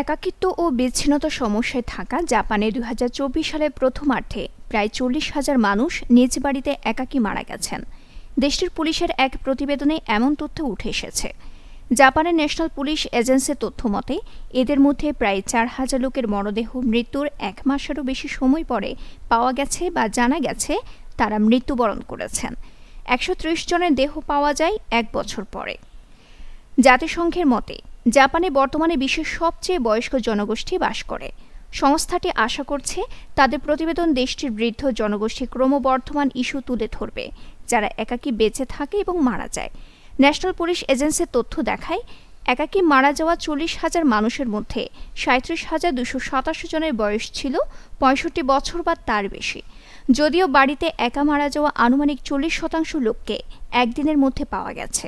একাকিত্ব ও বিচ্ছিন্নতা সমস্যায় থাকা জাপানে দুই সালের প্রথমার্ধে প্রায় চল্লিশ হাজার মানুষ নিজ বাড়িতে একাকী মারা গেছেন। দেশটির পুলিশের এক প্রতিবেদনে এমন তথ্য উঠে এসেছে। জাপানের ন্যাশনাল পুলিশ এজেন্সির তথ্য মতে, এদের মধ্যে প্রায় চার হাজার লোকের মরদেহ মৃত্যুর এক মাসেরও বেশি সময় পরে পাওয়া গেছে বা জানা গেছে তারা মৃত্যুবরণ করেছেন। একশো ত্রিশ জনের দেহ পাওয়া যায় এক বছর পরে। জাতিসংঘের মতে জাপানে বর্তমানে বিশ্বের সবচেয়ে বয়স্ক জনগোষ্ঠী বাস করে। সংস্থাটি আশা করছে তাদের প্রতিবেদন দেশটির বৃদ্ধ জনগোষ্ঠী ক্রমবর্ধমান ইস্যু তুলে ধরবে, যারা একাকী বেঁচে থাকে এবং মারা যায়। ন্যাশনাল পুলিশ এজেন্সির তথ্য দেখায়, একাকী মারা যাওয়া চল্লিশ হাজার মানুষের মধ্যে সাঁত্রিশ হাজার দুশো সাতাশি জনের বয়স ছিল, পঁয়ষট্টি বছর বা তার বেশি। যদিও বাড়িতে একা মারা যাওয়া আনুমানিক চল্লিশ শতাংশ লোককে একদিনের মধ্যে পাওয়া গেছে।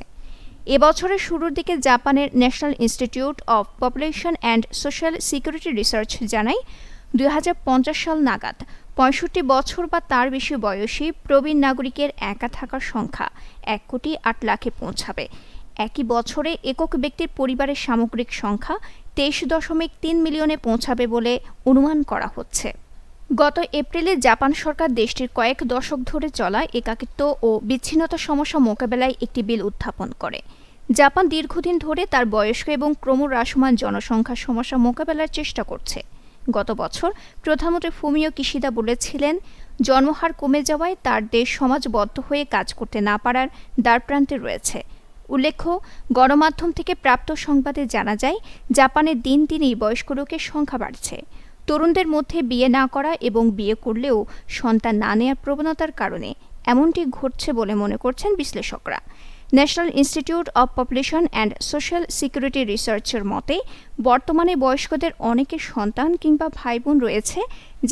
এবছরের শুরুর দিকে জাপানের national institute of population and social security research জানায় দুই হাজার পঞ্চাশ সাল নাগাদ পঁয়ষট্টি বছর বা তার বেশি বয়সী প্রবীণ নাগরিকের একা থাকার সংখ্যা এক কোটি আট লাখে পৌঁছাবে। একই বছরে একক ব্যক্তির পরিবারের সামগ্রিক সংখ্যা তেইশ দশমিক তিন মিলিয়নে পৌঁছাবে বলে অনুমান করা হচ্ছে। গত এপ্রিলে জাপান সরকার দেশটির কয়েক দশক ধরে চলা একাকিত্ব ও বিচ্ছিন্নতা সমস্যা মোকাবেলায় একটি বিল উত্থাপন করে। জাপান দীর্ঘদিন ধরে তার বয়স্ক এবং ক্রমহ্রাসমান জনসংখ্যার সমস্যা মোকাবেলার চেষ্টা করছে। গত বছর প্রধানমন্ত্রী ফুমিও কিশিদা বলেছিলেন, জন্মহার কমে যাওয়ায় তার দেশ সমাজবদ্ধ হয়ে কাজ করতে না পারার দ্বারপ্রান্তে রয়েছে। উল্লেখ্য, গণমাধ্যম থেকে প্রাপ্ত সংবাদে জানা যায়, জাপানে দিন দিনই বয়স্ক লোকের সংখ্যা বাড়ছে। তরুণদের মধ্যে বিয়ে না করা এবং বিয়ে করলেও সন্তান না নেওয়ার প্রবণতার কারণে এমনটি ঘটছে বলে মনে করছেন বিশ্লেষকরা। National institute of population and social security রিসার্চের মতে, বর্তমানে বয়স্কদের অনেকের সন্তান কিংবা ভাই বোন রয়েছে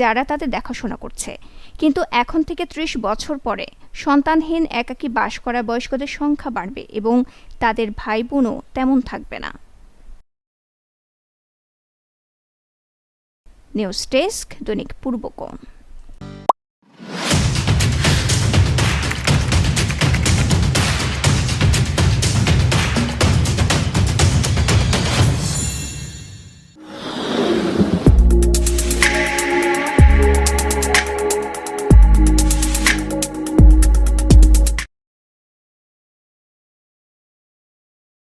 যারা তাদের দেখাশোনা করছে। কিন্তু এখন থেকে ত্রিশ বছর পরে সন্তানহীন, একাকী বাস করা বয়স্কদের সংখ্যা বাড়বে এবং তাদের ভাই বোনও তেমন থাকবে না। নিউজ ডেস্ক দৈনিক পূর্বকোণ